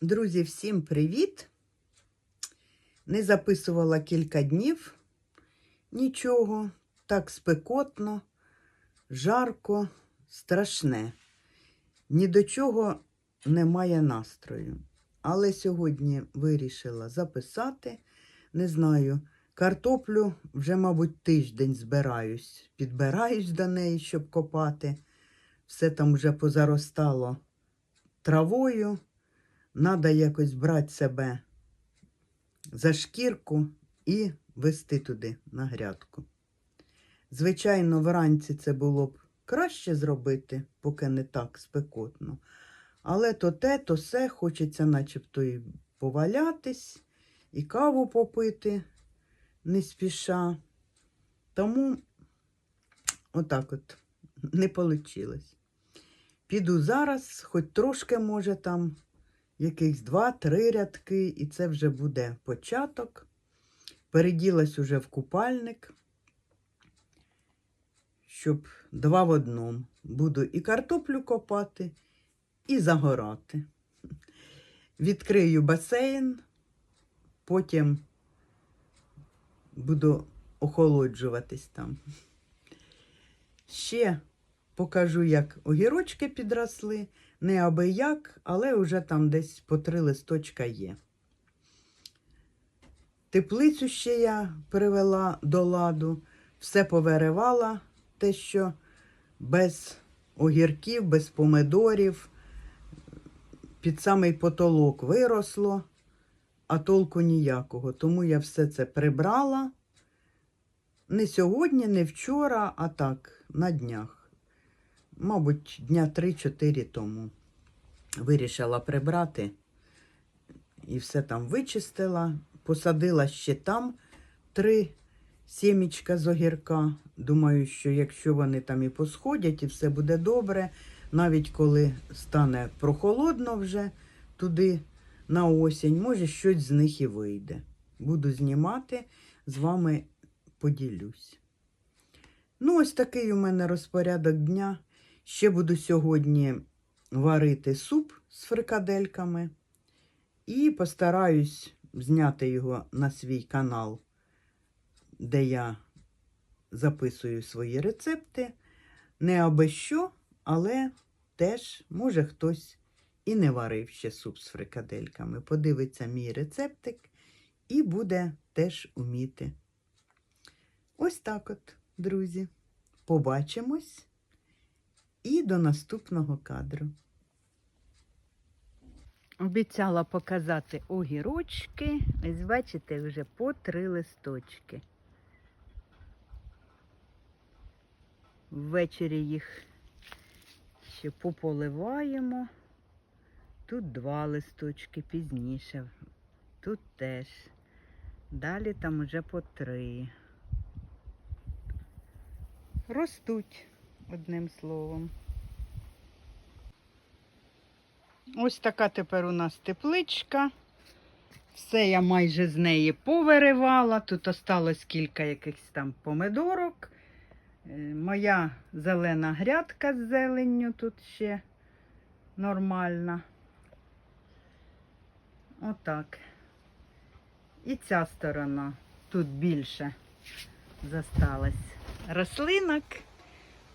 Друзі, всім привіт! Не записувала кілька днів нічого. Так спекотно, жарко, страшне. Ні до чого немає настрою. Але сьогодні вирішила записати. Не знаю, картоплю вже, мабуть, тиждень збираюсь. Підбираюсь до неї, щоб копати. Все там вже позаростало травою. Надо якось брати себе за шкірку і вести туди на грядку. Звичайно, вранці це було б краще зробити, поки не так спекотно. Але то те, то все хочеться начебто і повалятись, і каву попити не спіша. Тому отак от не вийшло. Піду зараз, хоч трошки, може, там якихось два-три рядки, і це вже буде початок. Переділась уже в купальник, щоб два в одному. Буду і картоплю копати, і загорати. Відкрию басейн, потім буду охолоджуватись там. Ще покажу, як огірочки підросли. Не аби як, але вже там десь по три листочка є. Теплицю ще я привела до ладу, все повиривала, те, що без огірків, без помидорів, під самий потолок виросло, а толку ніякого. Тому я все це прибрала. Не сьогодні, не вчора, а так, на днях. Мабуть, дня 3-4 тому вирішила прибрати і все там вичистила. Посадила ще там три сімічка з огірка. Думаю, що якщо вони там і посходять, і все буде добре, навіть коли стане прохолодно вже туди на осінь, може щось з них і вийде. Буду знімати, з вами поділюсь. Ну, ось такий у мене розпорядок дня. Ще буду сьогодні варити суп з фрикадельками і постараюсь зняти його на свій канал, де я записую свої рецепти. Не аби що, але теж, може, хтось і не варив ще суп з фрикадельками. Подивиться мій рецептик і буде теж уміти. Ось так от, друзі. Побачимось і до наступного кадру. Обіцяла показати огірочки. Ось бачите, вже по три листочки. Ввечері їх ще пополиваємо. Тут два листочки пізніше. Тут теж. Далі там уже по три. Ростуть, одним словом. Ось така тепер у нас тепличка. Все я майже з неї повиривала. Тут осталось кілька якихось там помидорок. Е, Моя зелена грядка з зеленню тут ще нормальна. Отак. І ця сторона тут більше зосталось рослинок,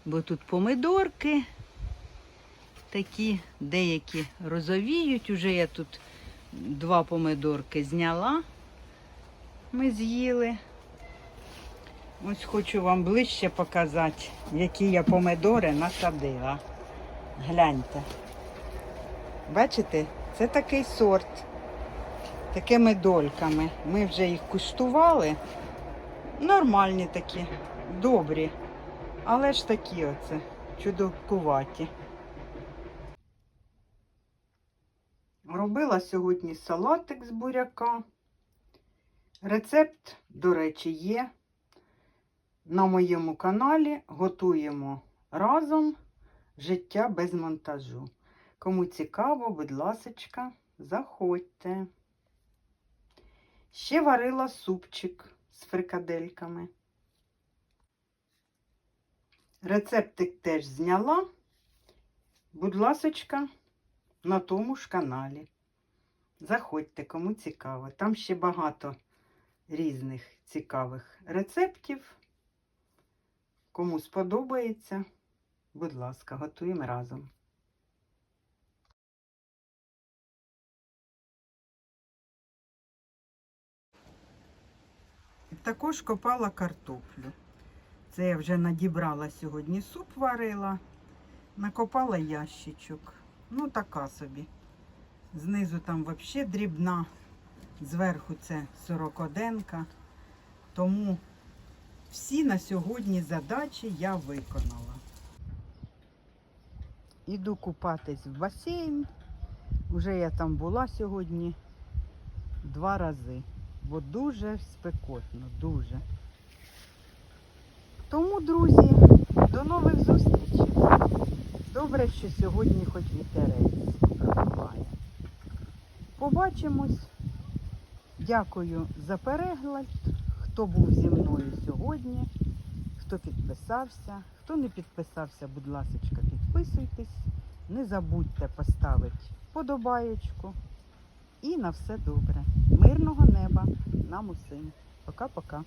бо тут помидорки такі деякі розовіють. Уже я тут два помидорки зняла. Ми з'їли. Ось хочу вам ближче показати, які я помидори насадила. Гляньте. Бачите, це такий сорт, такими дольками. Ми вже їх куштували. Нормальні такі, добрі. Але ж такі оце, чудовкуваті. Робила сьогодні салатик з буряка. Рецепт, до речі, є на моєму каналі. Готуємо разом життя без монтажу. Кому цікаво, будь ласочка, заходьте. Ще варила супчик з фрикадельками. Рецептик теж зняла. Будь ласочка, на тому ж каналі. Заходьте, кому цікаво. Там ще багато різних цікавих рецептів. Кому сподобається, будь ласка, готуємо разом. Також копала картоплю. Це я вже надібрала сьогодні суп варила, накопала ящичок. Ну, така собі. Знизу там взагалі дрібна, зверху це сорокоденка. Тому всі на сьогодні задачі я виконала. Іду купатись в басейн. Уже я там була сьогодні два рази, бо дуже спекотно, дуже. Тому, друзі, до нових зустрічей. Добре, що сьогодні хоч вітерець пробуває. Побачимось. Дякую за перегляд. Хто був зі мною сьогодні, хто підписався, хто не підписався, будь ласка, підписуйтесь. Не забудьте поставити подобаєчку. І на все добре. Мирного неба нам усім. Пока-пока.